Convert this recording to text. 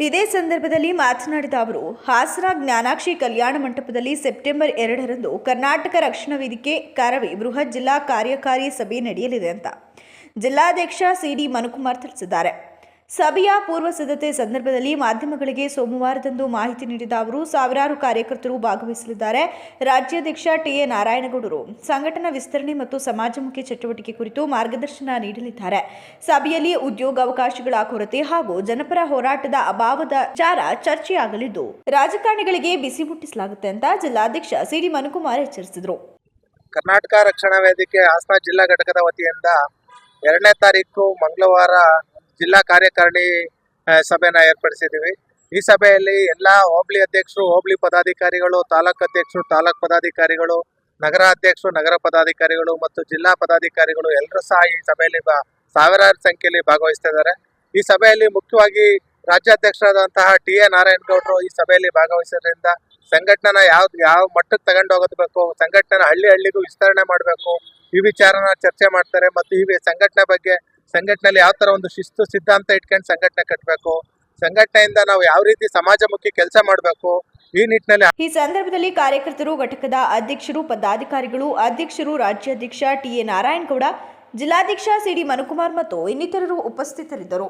ಇದೇ ಸಂದರ್ಭದಲ್ಲಿ ಮಾತನಾಡಿದ ಅವರು, ಹಾಸನ ಜ್ಞಾನಾಕ್ಷಿ ಕಲ್ಯಾಣ ಮಂಟಪದಲ್ಲಿ ಸೆಪ್ಟೆಂಬರ್ ಎರಡರಂದು ಕರ್ನಾಟಕ ರಕ್ಷಣಾ ವೇದಿಕೆ ಕಾರವಿ ಬೃಹತ್ ಜಿಲ್ಲಾ ಕಾರ್ಯಕಾರಿ ಸಭೆ ನಡೆಯಲಿದೆ ಅಂತ ಜಿಲ್ಲಾಧ್ಯಕ್ಷ ಸಿಡಿ ಮನುಕುಮಾರ್ ತಿಳಿಸಿದ್ದಾರೆ. ಸಭೆಯ ಪೂರ್ವ ಸಿದ್ಧತೆ ಸಂದರ್ಭದಲ್ಲಿ ಮಾಧ್ಯಮಗಳಿಗೆ ಸೋಮವಾರದಂದು ಮಾಹಿತಿ ನೀಡಿದ ಅವರು, ಸಾವಿರಾರು ಕಾರ್ಯಕರ್ತರು ಭಾಗವಹಿಸಲಿದ್ದಾರೆ. ರಾಜ್ಯಾಧ್ಯಕ್ಷ ಟಿಎ ನಾರಾಯಣಗೌಡರು ಸಂಘಟನಾ ವಿಸ್ತರಣೆ ಮತ್ತು ಸಮಾಜಮುಖಿ ಚಟುವಟಿಕೆ ಕುರಿತು ಮಾರ್ಗದರ್ಶನ ನೀಡಲಿದ್ದಾರೆ. ಸಭೆಯಲ್ಲಿ ಉದ್ಯೋಗಾವಕಾಶಗಳ ಕೊರತೆ ಹಾಗೂ ಜನಪರ ಹೋರಾಟದ ಅಭಾವದ ವಿಚಾರ ಚರ್ಚೆಯಾಗಲಿದ್ದು, ರಾಜಕಾರಣಿಗಳಿಗೆ ಬಿಸಿ ಮುಟ್ಟಿಸಲಾಗುತ್ತೆ ಅಂತ ಜಿಲ್ಲಾಧ್ಯಕ್ಷ ಸಿಡಿ ಮನುಕುಮಾರ್ ಎಚ್ಚರಿಸಿದರು. ಕರ್ನಾಟಕ ರಕ್ಷಣಾ ವೇದಿಕೆ ಹಾಸನ ಜಿಲ್ಲಾ ಘಟಕದ ವತಿಯಿಂದ ಎರಡನೇ ತಾರೀಕು ಮಂಗಳವಾರ ಜಿಲ್ಲಾ ಕಾರ್ಯಕಾರಿಣಿ ಸಭೆನ ಏರ್ಪಡಿಸಿದ್ದೀವಿ. ಈ ಸಭೆಯಲ್ಲಿ ಎಲ್ಲ ಹೋಬಳಿ ಅಧ್ಯಕ್ಷರು, ಹೋಬಳಿ ಪದಾಧಿಕಾರಿಗಳು, ತಾಲೂಕು ಅಧ್ಯಕ್ಷರು, ತಾಲೂಕು ಪದಾಧಿಕಾರಿಗಳು, ನಗರ ಅಧ್ಯಕ್ಷರು, ನಗರ ಪದಾಧಿಕಾರಿಗಳು ಮತ್ತು ಜಿಲ್ಲಾ ಪದಾಧಿಕಾರಿಗಳು ಎಲ್ಲರೂ ಸಹ ಈ ಸಭೆಯಲ್ಲಿ ಸಾವಿರಾರು ಸಂಖ್ಯೆಯಲ್ಲಿ ಭಾಗವಹಿಸ್ತಾ ಇದ್ದಾರೆ. ಈ ಸಭೆಯಲ್ಲಿ ಮುಖ್ಯವಾಗಿ ರಾಜ್ಯಾಧ್ಯಕ್ಷರಾದಂತಹ ಟಿ ಎ ನಾರಾಯಣಗೌಡರು ಈ ಸಭೆಯಲ್ಲಿ ಭಾಗವಹಿಸೋದ್ರಿಂದ ಸಂಘಟನೆನ ಯಾವ ಯಾವ ಮಟ್ಟಕ್ಕೆ ತಗೊಂಡು ಹೋಗಬೇಕು ಸಂಘಟನೆ ಹಳ್ಳಿ ಹಳ್ಳಿಗೂ ವಿಸ್ತರಣೆ ಮಾಡಬೇಕು, ಈ ವಿಚಾರನ ಚರ್ಚೆ ಮಾಡ್ತಾರೆ ಮತ್ತು ಈ ಸಂಘಟನೆ ಬಗ್ಗೆ ಸಂಘಟನೆಯಲ್ಲಿ ಯಾವ ತರ ಒಂದು ಶಿಸ್ತು ಸಿದ್ಧಾಂತ ಇಟ್ಕೊಂಡು ಸಂಘಟನೆ ಕಟ್ಟಬೇಕು ಸಂಘಟನೆಯಿಂದ ನಾವು ಯಾವ ರೀತಿ ಸಮಾಜಮುಖಿ ಕೆಲಸ ಮಾಡಬೇಕು? ಈ ನಿಟ್ಟಿನಲ್ಲಿ ಈ ಸಂದರ್ಭದಲ್ಲಿ ಕಾರ್ಯಕರ್ತರು, ಘಟಕದ ಅಧ್ಯಕ್ಷರು, ಪದಾಧಿಕಾರಿಗಳು, ಅಧ್ಯಕ್ಷರು, ರಾಜ್ಯಾಧ್ಯಕ್ಷ ಎ ನಾರಾಯಣಗೌಡ, ಜಿಲ್ಲಾಧ್ಯಕ್ಷ ಸಿಡಿ ಮನುಕುಮಾರ್ ಮತ್ತು ಇನ್ನಿತರರು ಉಪಸ್ಥಿತರಿದ್ದರು.